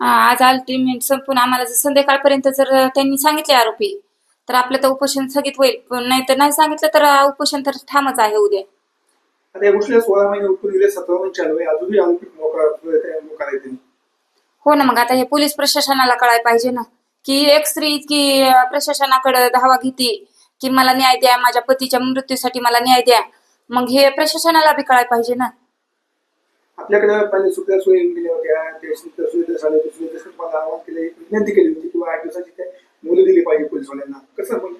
आज अल्टिमेट संपून आम्हाला जर संध्याकाळपर्यंत जर त्यांनी सांगितले आरोपी तर आपलं तर उपोषण स्थगित होईल. पण नाही तर नाही सांगितलं तर उपोषण तर ठामच आहे उद्या. आता या गोष्टीला सोळा महिने उठून गेले सतरा महिने चालू आहे अजूनही आरोपी मोकळा मोकार आहे त्यांनी हो ना मग आता हे पोलीस प्रशासनाला कळायला पाहिजे ना की एक स्त्री इतकी अं, प्रशासनाकडे धावा घेते की मला न्याय द्या माझ्या पतीच्या मृत्यूसाठी मला न्याय द्या मग हे प्रशासनाला बी कळायला पाहिजे ना. आपल्याकडे पहिले सुविधा सोयी गेल्या होत्या त्या झाल्या दुसरे सुविधा मला आवाहन केले विनंती केली होती किंवा आठ दिवसाची काय मुलं दिली पाहिजे पोलिसवाल्यांना कसं पण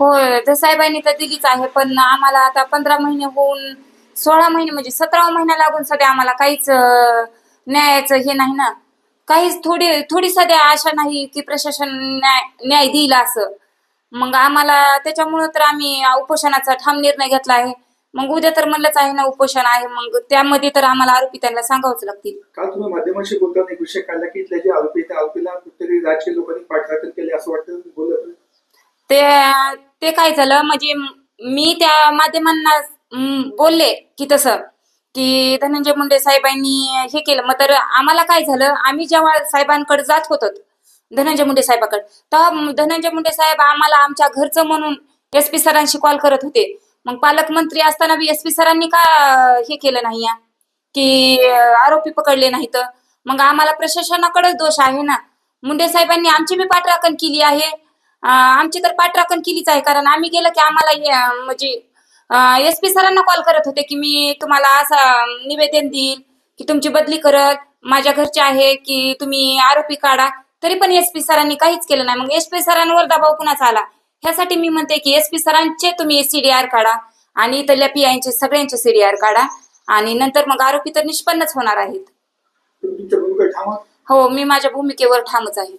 हो तर साहेबांनी तर दिलीच आहे पण आम्हाला आता पंधरा महिने होऊन सोळा महिने म्हणजे सतरा महिना लागून सध्या आम्हाला काहीच न्यायाचं हे नाही ना. काहीच थोडी थोडी सध्या आशा नाही की प्रशासन न्याय न्याय देईल असं. मग आम्हाला त्याच्यामुळं तर आम्ही उपोषणाचा ठाम निर्णय घेतला आहे. मग उद्या तर म्हणलंच आहे ना उपोषण आहे. मग त्यामध्ये तर आम्हाला आरोपी त्यांना सांगावंच लागतील. काल तुम्ही माध्यमांशी बोलताना एक विषय काढला की इथले जे आरोपी आहेत, त्या आरोपीला कुठेतरी राजकीय लोकांनी पाठराखण केले असं वाटतं बोलत. ते ते काय झालं म्हणजे मी त्या माध्यमांना बोलले की तसं की धनंजय मुंडे साहेबांनी हे केलं. मग तर आम्हाला काय झालं आम्ही जेव्हा साहेबांकडे जात होतो धनंजय मुंडे साहेबाकडे तेव्हा धनंजय मुंडे साहेब आम्हाला आमच्या घरचं म्हणून एस पी सरांशी कॉल करत होते. मग पालकमंत्री असताना बी एस पी सरांनी का हे केलं नाही या की आरोपी पकडले नाहीत? मग आम्हाला प्रशासनाकडेच दोष आहे ना? मुंडे साहेबांनी आमची बी पाठराखण केली आहे. आमची तर पाठराखण केलीच आहे कारण आम्ही गेलं की आम्हाला म्हणजे एस पी सरांना कॉल करत होते की मी तुम्हाला असं निवेदन देईल की तुमची बदली करत माझ्या घरचे आहे की तुम्ही आरोपी काढा. तरी पण एस पी सरांनी काहीच केलं नाही. मग एस पी सरांवर दबाव कुणाचा आला? ह्यासाठी मी म्हणते की एस पी सरांचे तुम्ही सीडीआर काढा आणि इथल्या पी सगळ्यांचे सीडीआर काढा. आणि नंतर मग आरोपी तर निष्पन्नच होणार आहेत. हो मी माझ्या भूमिकेवर ठामच आहे.